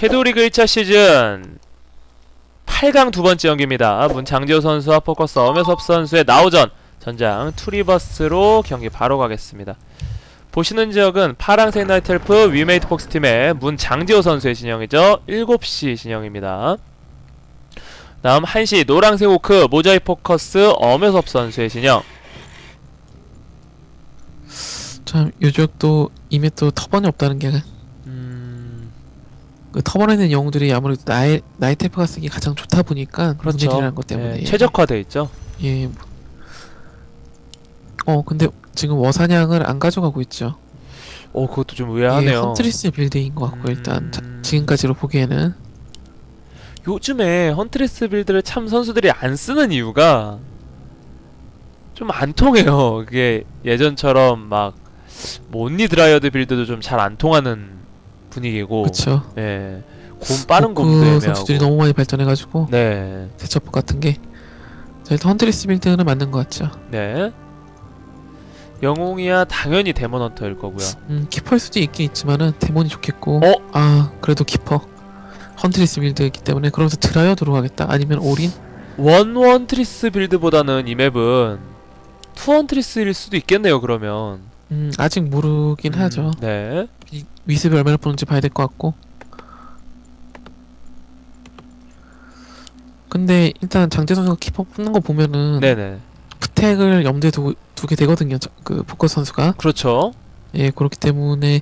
섀도우 리그 1차 시즌 8강 두 번째 경기입니다. 문 장지호 선수와 포커스 엄혜섭 선수의 나우전 전장 투리버스로 경기 바로 가겠습니다. 보시는 지역은 파랑색 나이트엘프 위메이트 폭스 팀의 문 장지호 선수의 진영이죠. 7시 진영입니다. 다음 1시 노랑색 오크 모자이 포커스 엄혜섭 선수의 진영. 참 요쪽도 이메 또 터번이 없다는 게 음, 그 터번에 있는 영웅들이 아무래도 나이 나이테프가 쓰기 가장 좋다 보니까 그렇죠. 문제라는 것 때문에 예, 최적화돼 있죠. 예. 어 근데 지금 워사냥을 안 가져가고 있죠. 오, 그것도 좀 예, 의아하네요. 헌트리스 빌드인 것 같고 일단 자, 음. 지금까지로 보기에는 요즘에 헌트리스 빌드를 참 선수들이 안 쓰는 이유가 좀 안 통해요. 그게 예전처럼 막 몬니 드라이어드 빌드도 좀 잘 안 통하는 분위기고, 그렇죠. 예, 곰 빠른 곰도 그 애매하고, 선수들이 너무 많이 발전해가지고 네, 대처법 같은 게 자, 일단 헌트리스 빌드는 맞는 것 같죠. 네. 영웅이야 당연히 데몬 헌터일 거고요. 음 키퍼일 수도 있긴 있지만은 데몬이 좋겠고 어? 아 그래도 키퍼 헌트리스 빌드이기 때문에 그러면서 드라이어드로 가겠다 아니면 올인 원 헌트리스 빌드보다는 이 맵은 투 헌트리스일 수도 있겠네요. 그러면. 음 아직 모르긴 음, 하죠. 네. 이 위습이 얼마나 보는지 봐야 될 것 같고. 근데 일단 장재 선수가 키퍼 뽑는 거 보면은 네네. 프택을 염두에 두게 되거든요. 저- 그 포커스 선수가 그렇죠. 예 그렇기 때문에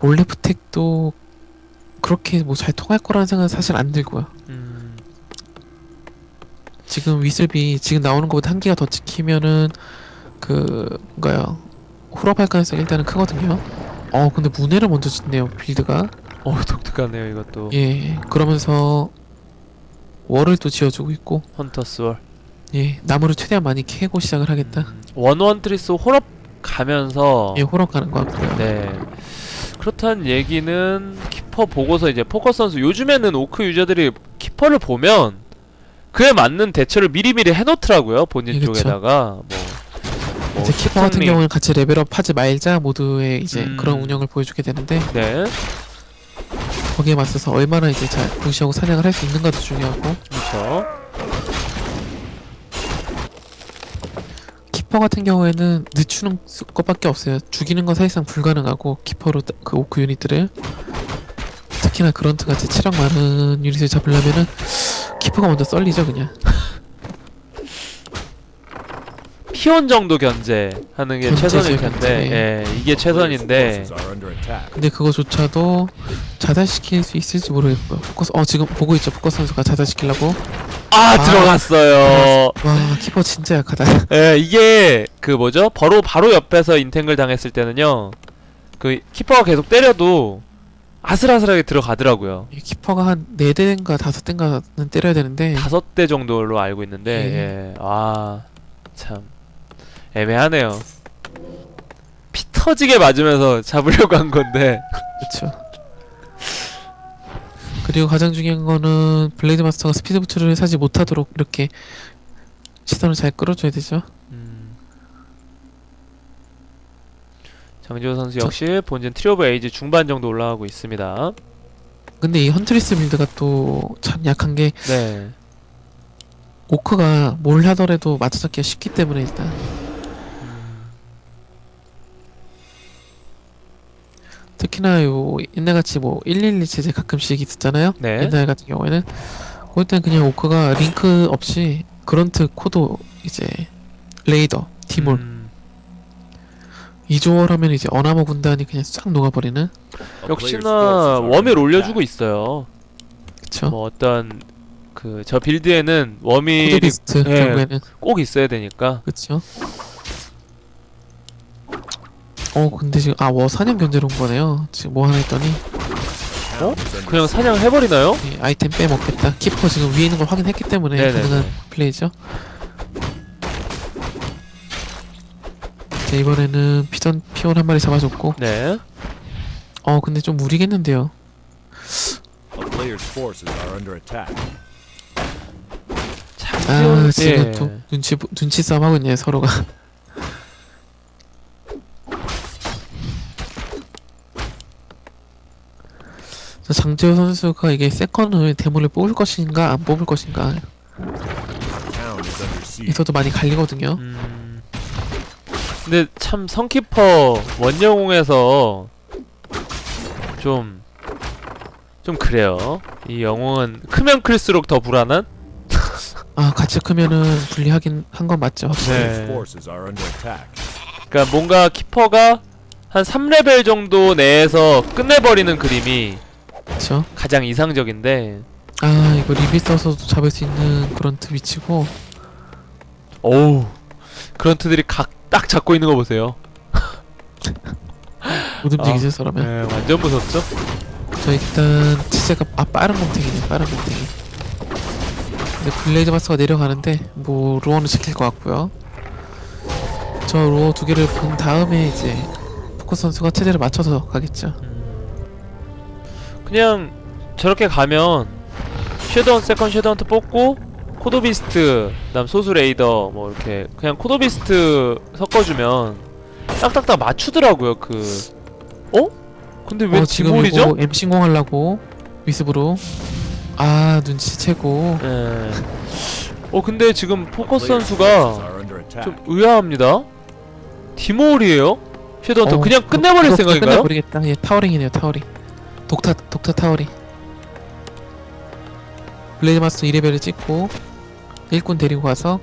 몰래 프택도 그렇게 뭐 잘 통할 거라는 생각은 사실 안 들고요. 음, 지금 위슬비 지금 나오는 것보다 한 개가 더 찍히면은 그 뭔가요 홀업할 가능성이 일단은 크거든요. 어 근데 문해를 먼저 짓네요 빌드가. 어 독특하네요 이것도. 예, 그러면서 월을 또 지어주고 있고, 헌터스 월. 예, 나무를 최대한 많이 캐고 시작을 하겠다. 음, 원원 트리스 홀업 가면서 예, 호러 가는 것 같고요. 네 그렇다는 얘기는 키퍼 보고서 이제 포커스 선수 요즘에는 오크 유저들이 키퍼를 보면 그에 맞는 대처를 미리미리 해놓더라고요 본인 예, 그쵸. 쪽에다가 뭐, 뭐 이제 키퍼 같은. 경우는 같이 레벨업 하지 말자 모드의 이제 음. 그런 운영을 보여주게 되는데 네 거기에 맞서서 얼마나 이제 잘 무시하고 사냥을 할 수 있는가도 중요하고 그렇죠 키퍼 같은 경우에는 늦추는 수- 것밖에 없어요. 죽이는 건 사실상 불가능하고 키퍼로 따- 그 오크 유닛들을 특히나 그런트 같이 체력 많은 유닛을 잡으려면은 키퍼가 먼저 썰리죠 그냥. 피온 정도 견제하는 게 최선일 텐데 견제. 예 이게 최선인데 근데 그거조차도 자살시킬 수 있을지 모르겠고요. 포커스 어 지금 보고 있죠. 포커스 선수가 자살시키려고. 아, 아, 들어갔어요 와 키퍼 진짜 약하다. 예, 이게 그 뭐죠? 바로 바로 옆에서 인탱글 당했을 때는요. 그 키퍼가 계속 때려도 아슬아슬하게 들어가더라고요. 이 키퍼가 한네 대인가 다섯 대인가는 때려야 되는데 다섯 대 정도로 알고 있는데 예. 아, 참 애매하네요. 피 터지게 맞으면서 잡으려고 한 건데. 그렇죠. 그리고 가장 중요한 거는 블레이드 마스터가 스피드 부츠를 사지 못하도록 이렇게 시선을 잘 끌어줘야 되죠. 음. 장지호 선수 저- 역시 본진 트리 오브 에이지 중반 정도 올라가고 있습니다. 근데 이 헌트리스 빌드가 또 참 약한 게 네. 오크가 뭘 하더라도 맞춰잡기가 쉽기 때문에 일단 특히나 요 옛날같이 뭐 112 체제 가끔씩 있었잖아요. 네. 옛날 같은 경우에는 땐 그냥 오크가 링크 없이 그런트 코도 이제 레이더 티몰 음, 이조월 하면 이제 어나머 군단이 그냥 싹 녹아버리는 역시나 웜을 올려주고 있어요. 그쵸 뭐 어떤 그 저 빌드에는 웜이 코드비스트 예. 결국에는 꼭 있어야 되니까 그쵸 어 근데 지금 아워 사냥 견제로 온 거네요 지금 뭐 하나 했더니 어? 그냥 사냥 해버리나요? 이 아이템 빼먹겠다 키퍼 지금 위에 있는 걸 확인했기 때문에 네네네. 가능한 플레이죠 자 이번에는 피전 피온 한 마리 잡아줬고 네. 어 근데 좀 무리겠는데요 A player's forces are under attack. 장지원 아 지금 예. 또 눈치 눈치 싸움 하고 있네요 서로가 장재호 선수가 이게 세컨을 대문을 뽑을 것인가 안 뽑을 것인가. 에서도 많이 갈리거든요. 음. 근데 참 성키퍼 원영웅에서 좀, 좀 그래요. 이 영웅은 크면 클수록 더 불안한? 아 같이 크면은 불리하긴 한 건 맞죠. 네. 그러니까 뭔가 키퍼가 한 3레벨 정도 내에서 끝내버리는 그림이 그렇죠. 가장 이상적인데 아 이거 리비 써서도 잡을 수 있는 그런 트 위치고 어우 그런 트들이 각 딱 잡고 있는 거 보세요. 못 움직이죠 그러면. 네, 완전 무섭죠? 저 일단 치제가 아 빠른 곰탱이네 빠른 곰탱이. 근데 블레이드 마스가 내려가는데 뭐 로어는 지킬 것 같고요. 저 로어 두 개를 본 다음에 이제 포커 선수가 체제를 맞춰서 가겠죠. 그냥 저렇게 가면 쉐드헌 세컨 쉐드헌트 뽑고 코도비스트 그다음 소수 레이더 뭐 이렇게 그냥 코도비스트 섞어주면 딱딱딱 맞추더라고요 그 어? 근데 왜 어, 지금 디몰이죠? 이거 MC 공하려고 위습으로 아 눈치채고 예. 어 근데 지금 포커스 선수가. 좀 의아합니다. 디몰이에요? 쉐드헌터 어, 그냥 그- 끝내버릴 그거 생각인가요? 끝내버리겠다. 예, 타워링이네요, 타워링. 독타, 독타 타워링. 블레이드 마스터 2레벨을 찍고 일꾼 데리고 가서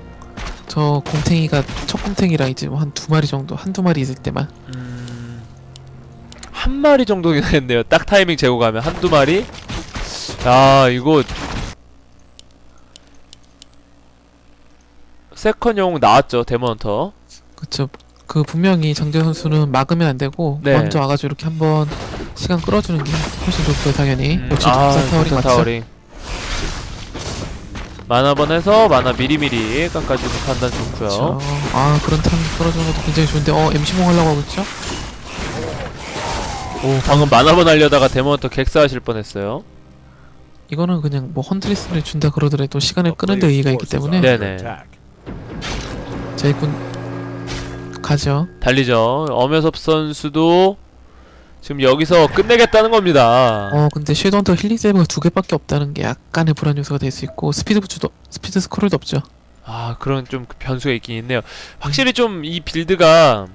저 곰탱이가 첫 곰탱이랑 이제 뭐 한 두 마리 정도, 한두 마리 있을 때만 음, 한 마리 정도긴 했네요. 딱 타이밍 재고 가면 한두 마리. 아 이거 세컨 영웅 나왔죠 데몬헌터. 그쵸. 그 분명히 장재 선수는 막으면 안 되고 네. 먼저 와가지고 이렇게 한번 시간 끌어주는 게 훨씬 좋고요, 당연히. 음, 역시 아, 독타 타워링 맞죠? 타워링. 만화 번에서 만화 미리미리 깎아주는 판단 좋고요. 그쵸. 아 그런 탄 끌어주는 것도 굉장히 좋은데 어 MC몽 하려고 하고 있죠? 오 방금 만화 번 하려다가 데몬헌터 객사하실 뻔했어요. 이거는 그냥 뭐 헌트리스를 준다 그러더라도 시간을 끄는 데 의의가 있기 때문에 네네. 자 가죠 달리죠. 엄여섭 선수도 지금 여기서 끝내겠다는 겁니다. 어 근데 쉐도헌터 힐링 세이브가 두 개밖에 없다는 게 약간의 불안 요소가 될 수 있고 스피드 부츠도 스피드 스크롤도 없죠 아 그런 좀 변수가 있긴 있네요. 확실히 좀 이 빌드가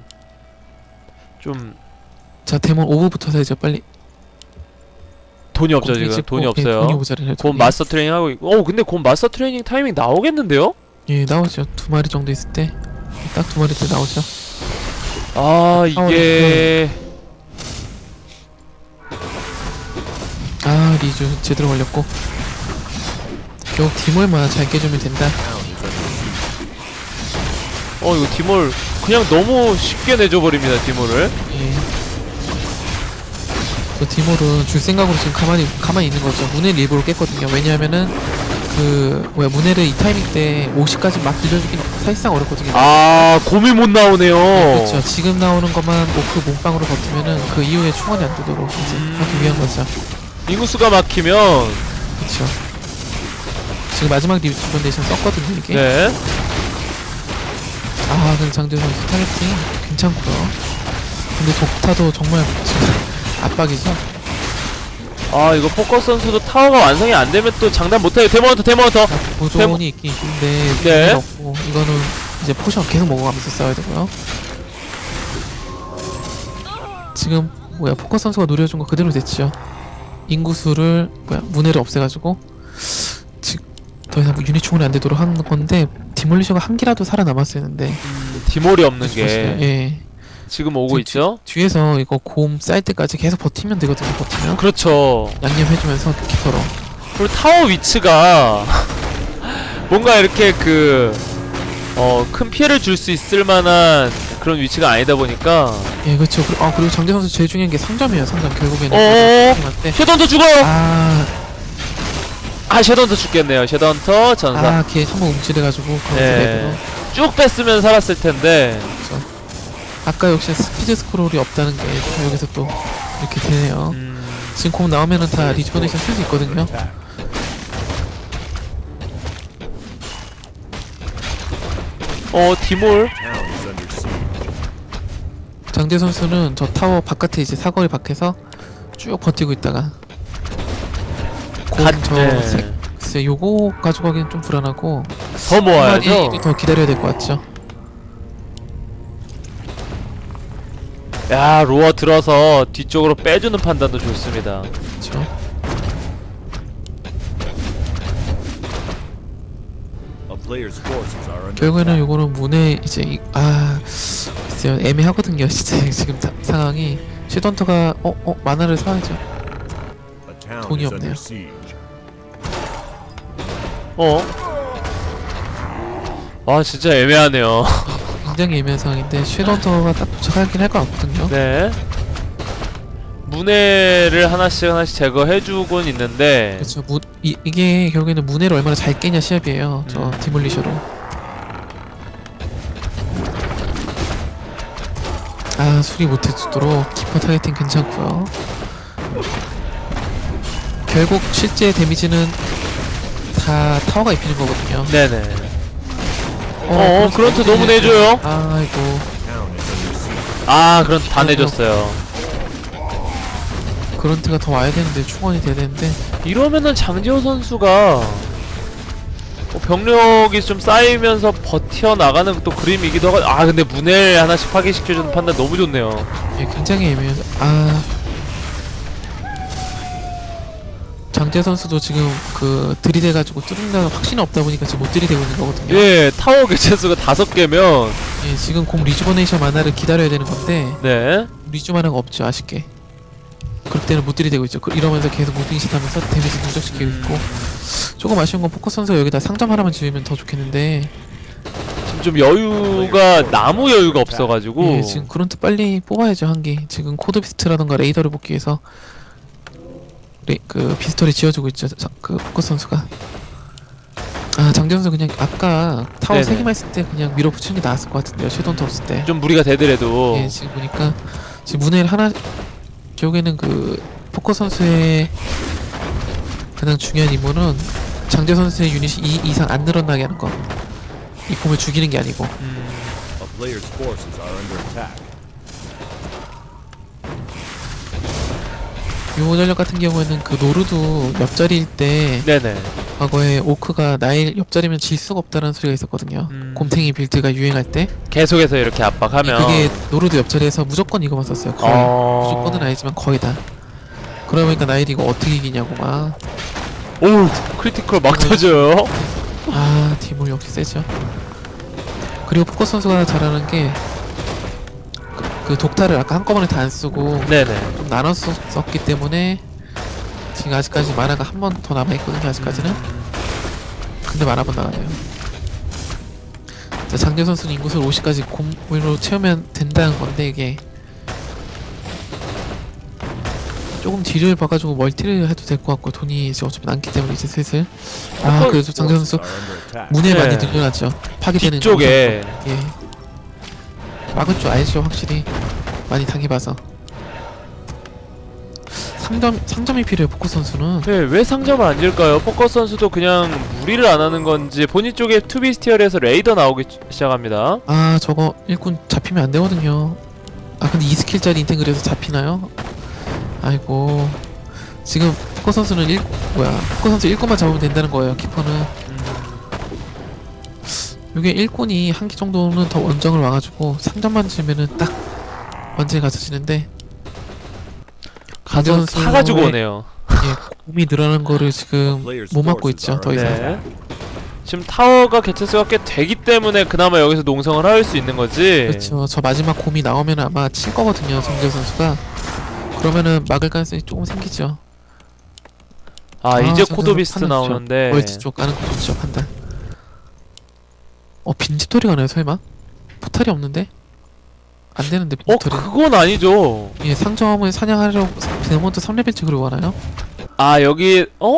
좀 자 데몬 오브 붙어서 빨리 돈이 없죠 지금 찍고, 돈이 예, 없어요. 돈이 모자라요 곰 돈이. 마스터 트레이닝 하고 있고. 어 근데 곰 마스터 트레이닝 타이밍 나오겠는데요? 예 나오죠 두 마리 정도 있을 때 딱 두 마리 때 나오죠 아 이게 아 리주 제대로 걸렸고 결국 디몰만 잘 깨주면 된다 어 이거 디몰 그냥 너무 쉽게 내줘 버립니다 디몰을. 예. 저 디몰은 줄 생각으로 지금 가만히 가만히 있는 거죠. 문을 일부러 깼거든요. 왜냐하면은 그 뭐야 문해를 이 타이밍 때 50까지 막 빌려주긴 사실상 어렵거든요. 아 곰이 못 나오네요. 그렇죠. 지금 나오는 것만 오크 몸빵으로 버티면은 그 이후에 충원이 안 되도록 이제 음. 하기 위한 거죠. 인구수가 막히면 그렇죠. 지금 마지막 리뷰레이션 썼거든요 이게. 네. 아 근데 장준 선수 타겟팅 괜찮고요. 근데 독타도 정말 압박이죠. 아 이거 포커스 선수도 타워가 완성이 안 되면 또 장담 못해요. 데몬헌터. 아, 보존이 있긴 있는데 네. 네. 없고 이거는 이제 포션 계속 먹어가면서 싸워야 되고요. 지금 뭐야 포커 선수가 노려준 거 그대로 됐죠. 인구수를 뭐야 문해를 없애가지고 지금 더 이상 뭐 유닛 충원이 안 되도록 하는 건데 디몰리셔가 한 개라도 살아남았어야 했는데 디몰이 없는 게 예 지금 오고 있죠. 뒤에서 이거 곰 쌓일 때까지 계속 버티면 되거든요. 버티면 그렇죠. 양념 해주면서 키퍼로 그리고 타워 위치가 뭔가 이렇게 그, 어, 큰 피해를 줄 수 있을 만한 그런 위치가 아니다 보니까. 예 그렇죠. 그리고, 아 그리고 장재 선수 제일 중요한 게 상점이에요. 상점 결국에는 어어어. 상점한테 쉐던터 죽어요! 아 아, 쉐던터 죽겠네요. 쉐던터 전사. 아, 걔 한번 움찔해가지고 그런 네. 쭉 뺐으면 살았을 텐데. 아까 역시 스피드 스크롤이 없다는 게 여기서 또 이렇게 되네요. 음, 지금 공 나오면은 다 리스포네이션 쓸 수 있거든요. 어, 디몰. 장재 선수는 저 타워 바깥에 이제 사거리 밖에서 쭉 버티고 있다가 갓, 저 네. 색- 요거 가져가기는 좀 불안하고 더한 모아야죠. 마리 더 기다려야 될 것 같죠. 야 로어 들어서 뒤쪽으로 빼주는 판단도 좋습니다. 그렇죠. 결국에는. 요거는 문에 이제 이- 아 글쎄요 애매하거든요 진짜 지금 사- 상황이 쉐던터가 어 어 만화를 사야죠. 돈이 없네요. 어? 아 진짜 애매하네요. 굉장히 상황인데 쉐던터가 딱 도착하긴 할 것 같거든요. 네. 문해를 하나씩 하나씩 제거해주곤 있는데 그렇죠. 무, 이, 이게 결국에는 문해를 얼마나 잘 깨냐 시합이에요. 저 음. 디몰리셔로. 아 수리 못해주도록 키퍼 타겟팅 괜찮고요. 결국 실제 데미지는 다 타워가 입히는 거거든요. 네네. 어, 그런트 너무 내줘요. 아이고. 아 그런 다 내줬어요. 그런트가 더 와야 되는데 충원이 돼야 되는데 이러면은 장지호 선수가 어, 병력이 좀 쌓이면서 버텨 나가는 또 그림이기도 하고 아 근데 문해를 하나씩 파괴시켜주는 판단 너무 좋네요. 예, 굉장히 애매해요. 아 장재 선수도 지금 그 들이대가지고 뚫는다는 확신이 없다 보니까 지금 못 들이대고 있는 거거든요. 예, 예 타워 개체수가 다섯 개면 지금 공 리주버네이션 만화를 기다려야 되는 건데 네 리주 만화가 없죠 아쉽게. 그럴 때는 못 들이대고 있죠. 그- 이러면서 계속 무빙짓 하면서 데미지 누적시키고 있고 조금 아쉬운 건 포커 선수가 여기다 상점 하나만 지으면 더 좋겠는데 지금 좀 여유가 나무 여유가 없어가지고 예, 지금 그런트 빨리 뽑아야죠 한 개. 지금 코드 비스트라던가 레이더를 레, 그 비스토리 지어주고 있죠. 자, 그 포커 선수가. 아 장재 선수 그냥 아까 타워 네네. 세 개만 했을 때 그냥 밀어붙이는 게 나았을 것 같은데요. 쉐돈트 없을 때. 좀 무리가 되더라도 예, 지금 보니까 지금 문해를 하나 결국에는 그 포커 선수의 가장 중요한 임무는 장재 선수의 유닛이 2 이상 안 늘어나게 하는 거. 이 폼을 죽이는 게 아니고. 음, A player's forces are under attack. 요 전력 같은 경우에는 그 노르도 옆자리일 때 네네 과거에 오크가 나일 옆자리면 질 수가 없다는 소리가 있었거든요. 음. 곰탱이 빌드가 유행할 때 계속해서 이렇게 압박하면 그게 노르드 옆자리에서 무조건 이거만 썼어요. 거의 어... 무조건은 아니지만 거의 다. 그러니까 나일이 이거 어떻게 이기냐고 막. 오 크리티컬 막 터져요 아 디몰 역시 세죠. 그리고 포커 선수가 잘하는 게. 그, 그 독타를 아까 한꺼번에 다 안 쓰고 네네 좀 나눠서 썼기 때문에 지금 아직까지 만화가 한 번 더 남아있거든요 아직까지는 근데 만화번 나가네요 자 장재 선수는 인구수 50까지 곰으로 채우면 된다는 건데 이게 조금 뒤를 봐가지고 멀티를 해도 될 것 같고 돈이 이제 어차피 남기 때문에 이제 슬슬 아 그래서 장재 선수 attack. 문에 네. 많이 늘려놨죠 파괴되는 뒤쪽에 인구수. 예 막을 줄 알죠 확실히. 많이 당해봐서. 상점 상점이 필요해요 포커 선수는. 네, 왜 상점을 안 질까요? 포커스 선수도 그냥 무리를 안 하는 건지 본인 쪽에 투비 스티어에서 레이더 나오기 시- 시작합니다. 아 저거 일꾼 잡히면 안 되거든요. 아 근데 2스킬짜리 인텐그에서 잡히나요? 아이고. 지금 포커 선수는 일 뭐야. 포커 선수 일꾼만 잡으면 된다는 거예요 키퍼는 이게 일꾼이 한 개 정도는 더 원정을 와가지고 상점만 지면은 딱 갖춰지는데 가서 강재선 사가지고 오네요. 몸이 늘어난 거를 지금 못 막고 있죠 더 이상 네. 지금 타워가 개체수가 꽤 되기 때문에 그나마 여기서 농성을 할 수 있는 거지. 그렇죠 저 마지막 곰이 나오면 아마 칠 거거든요 정재 선수가 그러면은 막을 가능성이 조금 생기죠 아, 이제 저 코도비스트 선수 판단 좋죠. 나오는데. 멀티 쪽 가는 거 좋죠 판단 어 빈집털이 가나요 설마? 포탈이 없는데? 안 되는데 어, 빈집털이 그건 아니죠. 예 상점을 사냥하려고 데몬트 3레벨째 그리고 가나요? 아, 여기 어?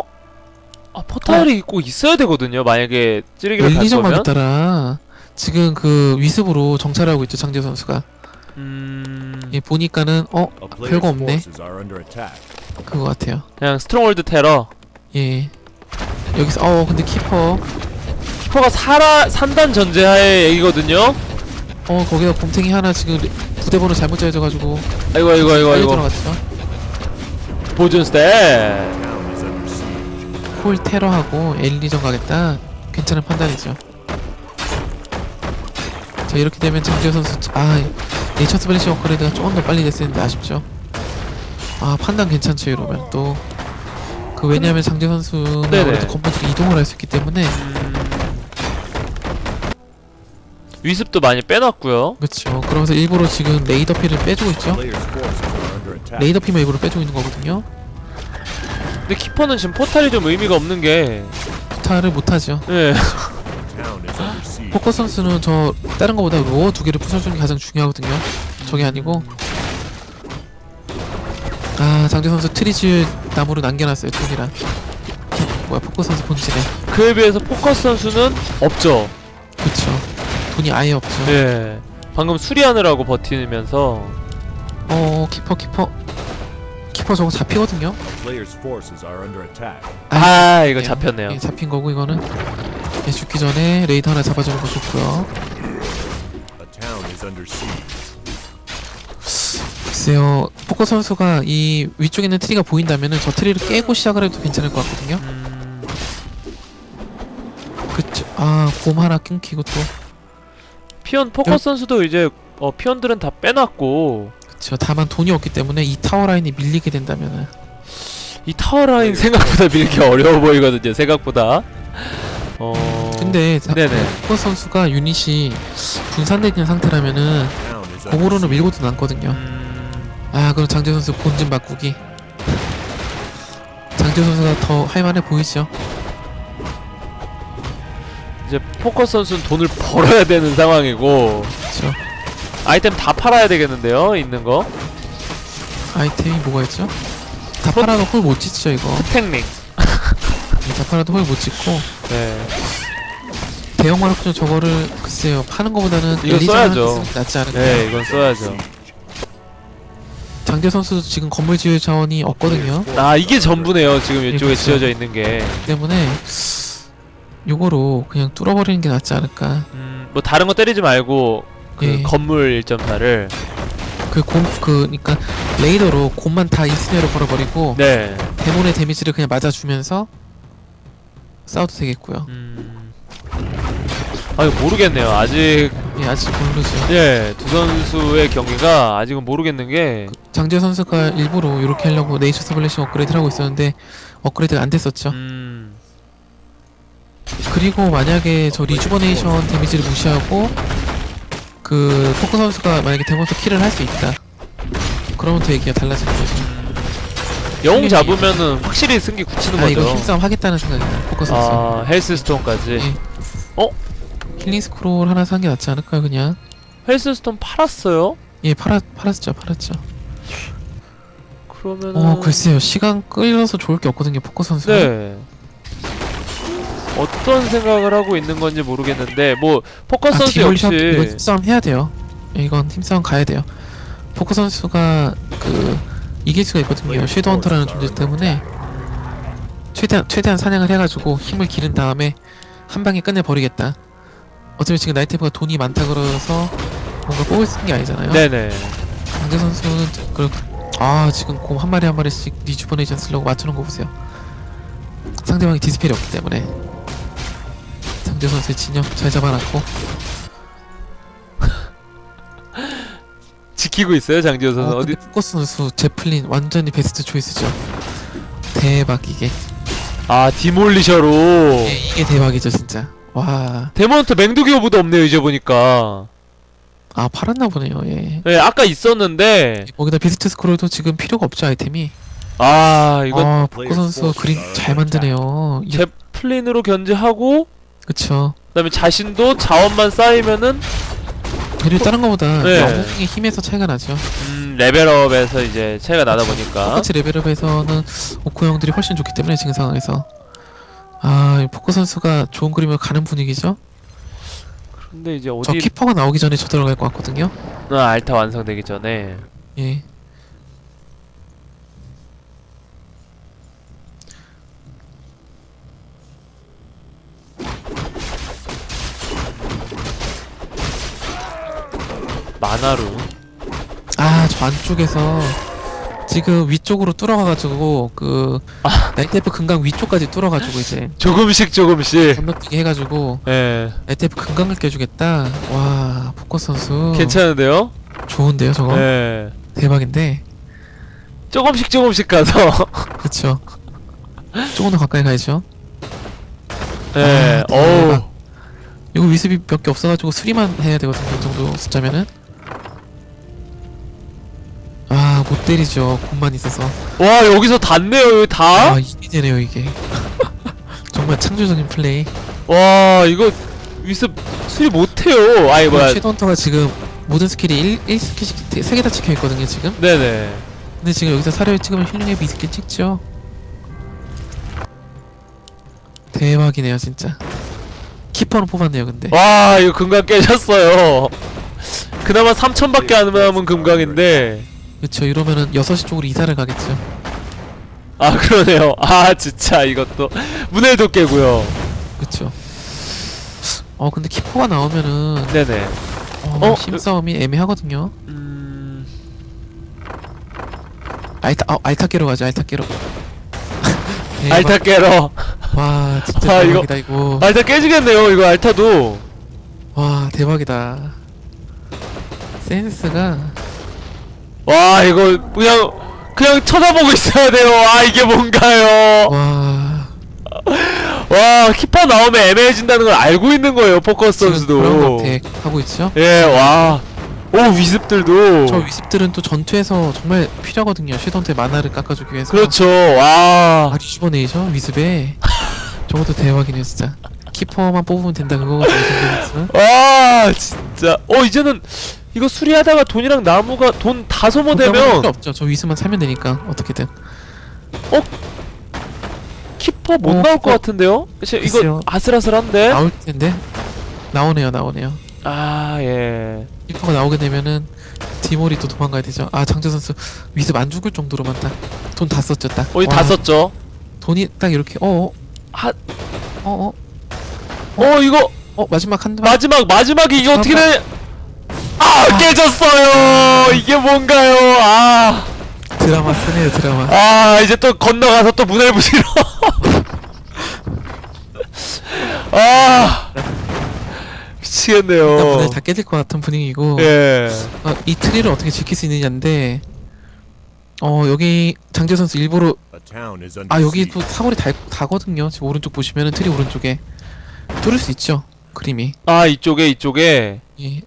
아, 포탈이 있고 있어야 되거든요. 만약에 찌르기를 갈 엘리정만 거면. 있더라 지금 그 위습으로 정찰하고 있죠 장재 선수가 음. 예 보니까는 어 A player's 별거 없네 forces are under attack. 그거 같아요 그냥 스트롱홀드 테러. 예 여기서 어 근데 키퍼 키퍼가 살아 산단 전제하에 얘기거든요. 어 거기다 곰탱이 하나 지금 레- 부대번호 잘못 짜여져가지고 아이고 아이고 아이고 빨리 아이고. 들어갔죠 보존 siege. 홀 테러하고 엘리전 가겠다 괜찮은 판단이죠 자 이렇게 되면 장지호 선수 아 네이처 스플래시 업그레이드가 조금 더 빨리 됐을 텐데 아쉽죠 아 판단 괜찮죠 이러면 또 그 왜냐하면 장지호 선수는 네네. 아무래도 건물들이 이동을 할 수 있기 때문에 음... 위습도 많이 빼놨고요. 그렇죠 그러면서 일부러 지금 레이더 피를 빼주고 있죠. 레이더 피만 일부러 빼주고 있는 거거든요 근데 키퍼는 지금 포탈이 좀 의미가 없는 게 부타를 못하죠 예. 포커 선수는 저 다른 거보다 로어 두 개를 부숴주는 게 가장 중요하거든요. 저게 아니고 아 장재 선수 트리즈 나무로 남겨놨어요 톱이랑 뭐야 포커 선수 본진에 그에 비해서 포커스 선수는 없죠. 그쵸 돈이 아예 없죠. 예. 방금 수리하느라고 버티면서 어 키퍼 키퍼 키퍼 저거 잡히거든요. Player's forces are under attack. 아 이거 예, 잡혔네요. 예, 잡힌 거고 이거는 예, 죽기 전에 레이더 하나 잡아주는 거 좋고요. A town is under siege. 글쎄요 포커 선수가 이 위쪽에 있는 트리가 보인다면은 저 트리를 깨고 시작을 해도 괜찮을 것 같거든요. 음, 그쵸 아 곰 하나 끊기고 또 피언 포커스 선수도 이제 어, 피언들은 다 빼놨고 그쵸 다만 돈이 없기 때문에 이 타워 라인이 밀리게 된다면은 이 타워 라인 생각보다 밀기 어려워 보이거든요. 생각보다. 어. 근데 자- 네네. 포커 선수가 유닛이 있는 상태라면은 공으로는. 밀고도 남거든요 음, 아 그럼 장재 선수 본진 바꾸기 장재 선수가 더 할만해 보이죠 이제 포커스 선수는 돈을 벌어야 되는 상황이고 그쵸 아이템 다 팔아야 되겠는데요. 있는 거. 아이템이 뭐가 있죠? 다 팔아도 홀 못 짓죠 이거 스택링. 다 팔아도 홀 못 짓고 네. 대형 마르크는 저거를 글쎄요 파는 거보다는 이거 써야죠. 낫지 않을까 네, 이건 써야죠. 장재 선수도 지금 건물 지을 자원이 없거든요 아 이게 전부네요. 지금 이쪽에 그쵸. 지어져 있는 게. 때문에 요거로 그냥 뚫어버리는 게 낫지 않을까 음, 뭐 다른 거 때리지 말고 그 예. 건물 1.4를 그 곰, 그, 그니까, 레이더로 곰만 다 인스네어로 걸어버리고, 네. 데몬의 데미지를 그냥 맞아주면서, 싸워도 되겠고요. 음. 아 이거 모르겠네요. 아직 예, 아직 모르죠. 예, 두 선수의 경기가 아직은 모르겠는 게 장재 선수가 일부러 이렇게 하려고 네이처 스블래싱 업그레이드를 하고 있었는데, 업그레이드가 안 됐었죠. 음. 그리고 만약에 저 리주버네이션 데미지를 무시하고, 그, 포크 선수가 만약에 데몬서 킬을 할 수 있다. 그러면 또 얘기가 달라지는 거죠. 영웅 잡으면은 확실히 승기 굳히는 아, 이거 거죠. 힘싸움 하겠다는 생각이에요, 포크 선수. 아, 헬스스톤까지. 예. 어? 힐링 스크롤 하나 산 게 낫지 않을까요, 그냥? 헬스스톤 팔았어요? 예, 팔았, 팔았죠, 팔았죠. 그러면은 어 글쎄요 시간 끌어서 좋을 게 없거든요 포커 선수 네. 어떤 생각을 하고 있는 건지 모르겠는데 뭐 포커 선수 디몰리션 이거 역시 힘싸움 해야 돼요. 예, 이건 힘싸움 가야 돼요. 포커 선수가 그 이길 수가 있거든요. 섀도우 헌터라는 존재 때문에 최대한 최대한 사냥을 해가지고 힘을 기른 다음에 한 방에 끝내 버리겠다. 어차피 지금 나이테프가 돈이 많다 그래서 뭔가 뽑을 수 있는 게 아니잖아요. 네네. 강재 선수는 그, 아 지금 곰 한 마리 한 마리씩 리주버네이션 쓰려고 맞추는 거 보세요. 상대방이 디스펠이 없기 때문에 장재 선수의 진영 잘 잡아놨고. 지키고 있어요 장지호 선수. 어, 어, 디 포커스 선수 제플린 완전히 베스트 초이스죠. 대박 이게. 아 디몰리셔로. 예, 이게 대박이죠 진짜. 와아 데몬트 맹두기호보다 없네요 이제 보니까. 아, 팔았나 보네요 예. 네 아까 있었는데. 거기다 비스트 스크롤도 지금 필요가 없죠 아이템이. 아 이건 아 포커 선수 그림 잘 만드네요. 이- 제플린으로 견제하고 그쵸 그다음에 자신도 자원만 쌓이면은 그리고 다른 거보다 네. 영웅의 힘에서 차이가 나죠 음, 레벨업에서 이제 차이가 나다 보니까 똑같이 레벨업에서는 오코 형들이 훨씬 좋기 때문에 지금 상황에서 아, 이 포커 선수가 좋은 그림을 가는 분위기죠. 근데 이제 저 어디 키퍼가 나오기 전에 저 들어갈 것 같거든요. 아, 알타 완성되기 전에 예. 만화루 아, 저 안쪽에서 지금 위쪽으로 뚫어가가지고 그 아. 나이테프 금강 위쪽까지 뚫어가지고 이제 조금씩 조금씩. 건너뛰기 해가지고 예. 나이테프 금강을 깨주겠다. 와 포커 선수 괜찮은데요? 좋은데요 저거 예. 대박인데 조금씩 조금씩 가서. 그쵸 조금 더 가까이 가야죠. 예. 아, 어우. 이거 위습이 몇 개 없어가지고 수리만 해야 되거든요 이 정도 숫자면은 아 못 때리죠. 공만 있어서. 와 여기서 닿네요 여기 다? 아 이게 되네요 이게. 정말 창조적인 플레이. 와 이거 위습 수리 못해요. 아이 뭐야. 섀도헌터가 지금 모든 스킬이 1, 1스킬씩 3개 다 찍혀있거든요 지금? 네네. 근데 지금 여기서 사료를 찍으면 힐링의 미스킬 찍죠? 대박이네요 진짜. 키퍼는 뽑았네요 근데. 와 이거 금강 깨졌어요. 그나마 3천밖에 안 남은 금강인데 그쵸 이러면은 6시 쪽으로 이사를 가겠죠. 아 그러네요. 아 진짜 이것도 문el도 깨고요. 그쵸. 어 근데 키퍼가 나오면은 네네. 어, 어? 힘싸움이 애매하거든요. 음... 알타 어, 알타 깨러 가죠 알타 깨러. 대박. 알타 깨러. 와 진짜 아, 이거- 대박이다 이거. 알타 깨지겠네요 이거 알타도. 와 대박이다. 센스가 와 이거 그냥 그냥 쳐다보고 있어야 돼요 아 이게 뭔가요 와 와 키퍼 나오면 애매해진다는 걸 알고 있는 거예요 포커스 선수도 브라운어택 하고 있죠 예, 와. 오, 위습들도. 저 위습들은 또 전투에서 정말 필요하거든요 쉐던테 만화를 깎아주기 위해서 그렇죠. 와. 아 리슈버네이죠 위습에 저것도 대박이네 진짜 키퍼만 뽑으면 된다 그거거든요 와, 진짜. 어, 이제는 이거 수리하다가 돈이랑 나무가 돈 다 소모되면 없죠 저 위습만 사면 되니까 어떻게든 키퍼 못 어, 나올 것 키퍼. 같은데요? 시- 이거 글쎄요. 아슬아슬한데? 나올 텐데 나오네요 나오네요 아, 예. 키퍼가 나오게 되면은 디몰이 또 도망가야 되죠 아 장재 선수 위습 안 죽을 정도로만 딱돈 다 썼죠 딱 어이 다 와, 썼죠. 돈이 딱 이렇게 어어 하, 어어 어, 이거 어 마지막 한 번. 마지막 마지막에 이게 어떻게. 되? 아, 깨졌어요. 이게 뭔가요? 아. 드라마 쓰네요 드라마 아 이제 또 건너가서 또 문을 부시러 아 미치겠네요 일단 문을 다 깨질 것 같은 분위기고 예 어, 이 트리를 어떻게 지킬 수 있느냐인데 어 여기 장재 선수 일부러 아 여기. 또 사거리 다, 다거든요 지금 오른쪽 보시면은 트리 오른쪽에 뚫을 수 있죠 그림이 아 이쪽에 이쪽에 예.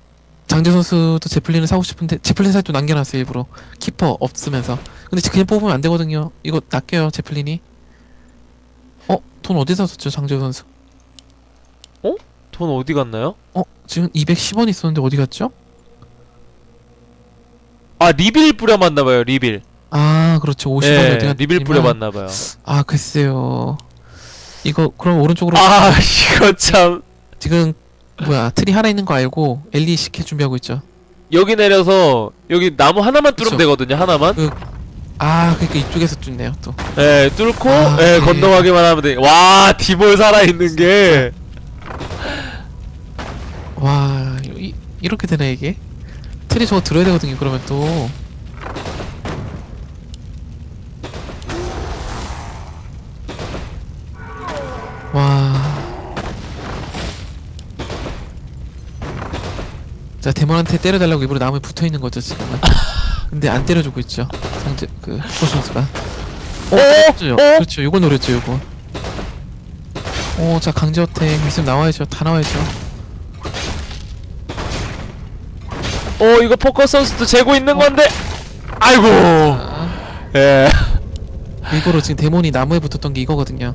장재 선수도 제플린을 사고 싶은데 제플린 사이트 남겨놨어요 일부러. 키퍼 없으면서. 근데 그냥 뽑으면 안 되거든요. 이거 낚여요 제플린이. 어? 돈 어디서 썼죠 장재 선수? 돈 어디 갔나요? 어? 지금 210원 있었는데 어디 갔죠? 아 리빌 뿌려봤나봐요 리빌. 아 그렇죠. 50원 예 어디 갔 리빌 뿌려봤나봐요. 아 글쎄요. 이거 그럼 오른쪽으로 아 이거 참. 지금 뭐야 트리 하나 있는 거 알고 엘리 시킬 준비하고 있죠. 여기 내려서 여기 나무 하나만 뚫으면 그쵸. 되거든요 하나만. 아 그러니까 이쪽에서 뚫네요 또. 예 뚫고 아, 예 네. 건너가기만 하면 돼 와 디몰 살아 있는 게. 와 이, 이렇게 되나 이게. 트리 저거 들어야 되거든요 그러면 또 자 데몬한테 때려달라고 일부러 나무에 붙어 있는 거죠 지금은. 근데 안 때려주고 있죠. 상대 그초 선수가. 어, 때렸죠. 어? 그렇죠. 요걸 노렸죠. 요거. 오, 자 강제 어택 미습 나와야죠. 다 나와야죠. 어 이거 포커 선수도 재고 있는 건데 아이고 자, 예 일부러 지금 데몬이 나무에 붙었던 게 이거거든요.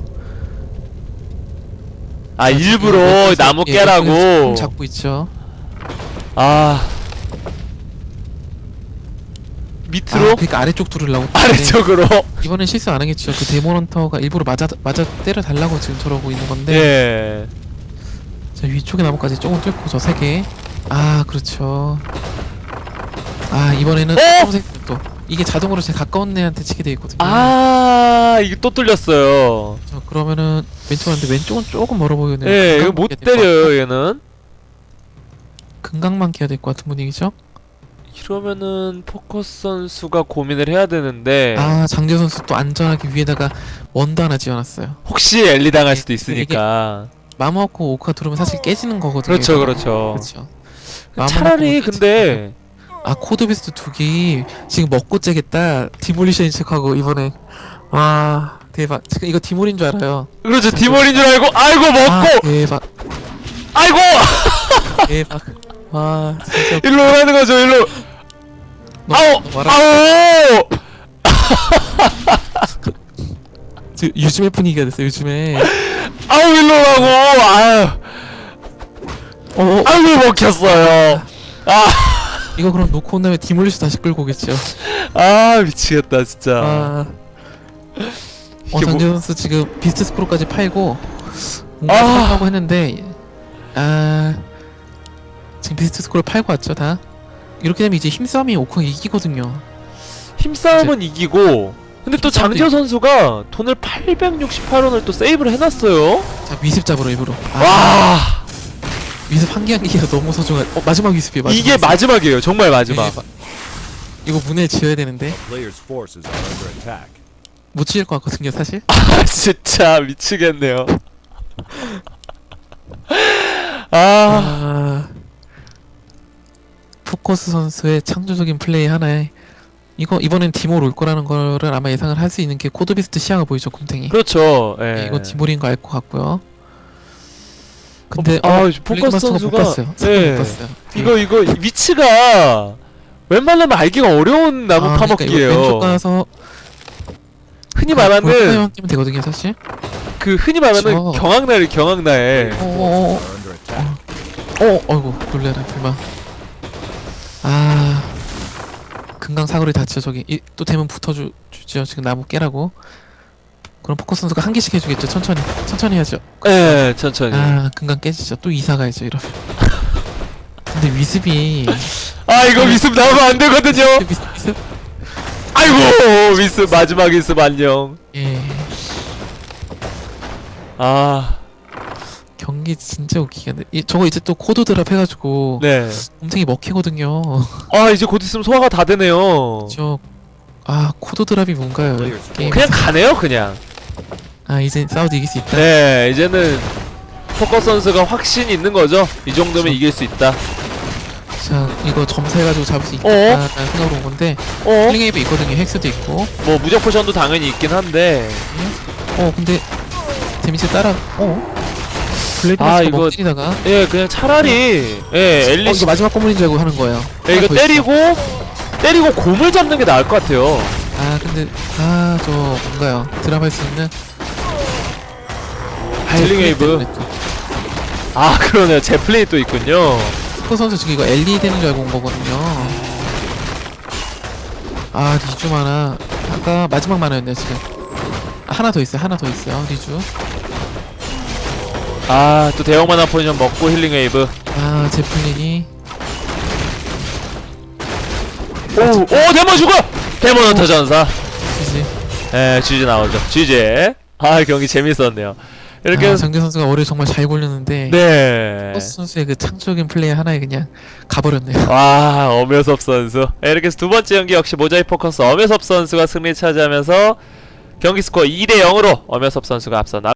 아 자, 지금 일부러 나무 예, 깨라고 잡고 있죠. 아 아, 밑으로 그러니까 아래쪽 뚫으려고. 아래쪽으로 이번엔 실수 안 하겠죠. 그 데몬 헌터가 일부러 맞아 맞아 때려 달라고 지금 저러고 있는 건데. 예 자 위쪽에 나무까지 조금 뚫고 저 세 개. 아 그렇죠. 아 이번에는 어? 검은색 또 이게 자동으로 제 가까운 애한테 치게 돼 있거든요. 아 이거 또 뚫렸어요 자 그러면은 왼쪽 하는데 왼쪽은 조금 멀어 보이네요. 예 이거 못 때려요. 얘는 금강만 깨야 될 것 같은 분위기죠. 이러면은 포커스 선수가 고민을 해야 되는데 아 장재 선수 또 안전하게 위에다가 원도 하나 지어놨어요. 혹시 엘리 당할 수도 네, 있으니까. 마모하고 오카 들어오면 사실 깨지는 거거든요. 그렇죠 이거. 그렇죠. 그렇죠. 차라리 오카 근데 아 코드베스트 두기 지금 먹고 째겠다. 디몰리션 체크하고 이번에. 와 대박. 지금 이거 디몰인 줄 알아요. 그렇죠 디몰인 줄 알고. 아이고 아 먹고. 대박. 아이고! 대박 와 진짜 일로 오라는 거죠 일로. 너- 아우 너 말아 아우 지금 요즘의 분위기가 됐어 요즘에. 아우 일로 오라고. 아유. 어, 어. 아이고 먹혔어요? 아, 이거 그럼 놓고 온 다음에 디몰리션 다시 끌고 오겠죠. 아 미치겠다 진짜. 아. 어, 이게 장재 뭐- 선수 지금 비스트 스크롤까지 팔고 뭔가 아. 하고 했는데 아 지금 비스트 스크롤 팔고 왔죠 다? 이렇게 되면 이제 힘싸움이 오콩 이기거든요. 힘싸움은 이기고 근데 또 힘싸움도 장지호 선수가 돈을 868원을 또 세이브를 해놨어요. 자 위습 잡으러 일부러 아, 와! 위습 한 개 한 개가 너무 소중한 어 마지막 위습이 마지막 이게 위습. 마지막이에요 정말 마지막. 네, 마- 이거 문에 지어야 되는데. Player's forces are under attack. 못 지을 것 같거든요 사실. 아 진짜 미치겠네요. 아. 아 포커스 선수의 창조적인 플레이 하나에 이거 이번엔 디몰 올 거라는 거를 아마 예상을 할 수 있는 게 코드비스트 시야가 보이죠 곰탱이 그렇죠 예. 네, 이거 디몰인 거 알 것 같고요 근데 어, 어, 아, 블랙 포커스 마스터가 못 선수가- 봤어요 네. 네. 못 봤어요 이거 이거 위치가 웬만하면 알기가 어려운 나무 아, 그러니까 이거 파먹기예요 왼쪽 가서 흔히 볼카이만 말하는 뛰면 되거든요 사실 그 흔히 말하는 그쵸. 경악나를 경악나에 어어어 under attack. 어, 어이구, 놀래라, 불마. 아, 금강 사거리 다쳐 저기 이, 또 대문 붙어주 주죠. 지금 나무 깨라고. 그럼 포커스 선수가 한 개씩 해주겠죠. 천천히, 천천히 하죠. 예 천천히 아, 금강 깨지죠. 또 이사 가야죠. 이러면. 근데 위습이 아 이거 위습 나오면 안 되거든요 위습, 위습 아이고 위습 마지막 위습 안녕 예 아 경기 진짜 웃기게 하네. 이 저거 이제 또 코드 드랍 해가지고 네. 엄청이 먹히거든요. 아 이제 곧 있으면 소화가 다 되네요. 저아 코드 드랍이 뭔가요? 게임 그냥 가네요 그냥. 아 이제 사우디 이길 수 있다. 네 이제는 포커 선수가 확신이 있는 거죠. 이 정도면 이길 수 있다. 자 이거 점사해가지고 잡을 수 있다 어? 라는 생각으로 온 건데 어? 힐링 웨이브 있거든요 헥스도 있고 뭐 무적 포션도 당연히 있긴 한데. 어 근데 데미지 따라 어? 블레이드 아, 이거- 먹기다가 예 그냥 차라리 예 어 엘리 이거 마지막 건물인 줄 알고 하는 거예요 예, 이거 하나 더 때리고 때리고 곰을 잡는 게 나을 것 같아요. 있어. 아 근데 아 저 뭔가요 수 있는 힐링 웨이브. 아 그러네요. 제 플레이 또 있군요. 코 선수 지금 이거 엘리 되는 줄 알고 온 거거든요 아 리주 만화 아까 마지막 만화였네요 지금 아, 하나 더 있어요 하나 더 있어요 리주 아 또 대형 만화 포션 먹고 힐링 웨이브. 아 제플린이 오, 오 데몬 죽어! 데몬 헌터 전사. 지지 예, GG 나오죠. GG. 아, 경기 재밌었네요. 이렇게 아, 해서 장재 선수가 월요일 정말 잘 골렸는데 네. 버스 선수의 그 창조적인 플레이 하나에 그냥 가버렸네요. 와, 엄효섭 선수. 예, 이렇게 해서 두 번째 경기 역시 모자이 포커스 엄효섭 선수가 승리 차지하면서 경기 스코어 2대 0으로 엄효섭 선수가 앞서 나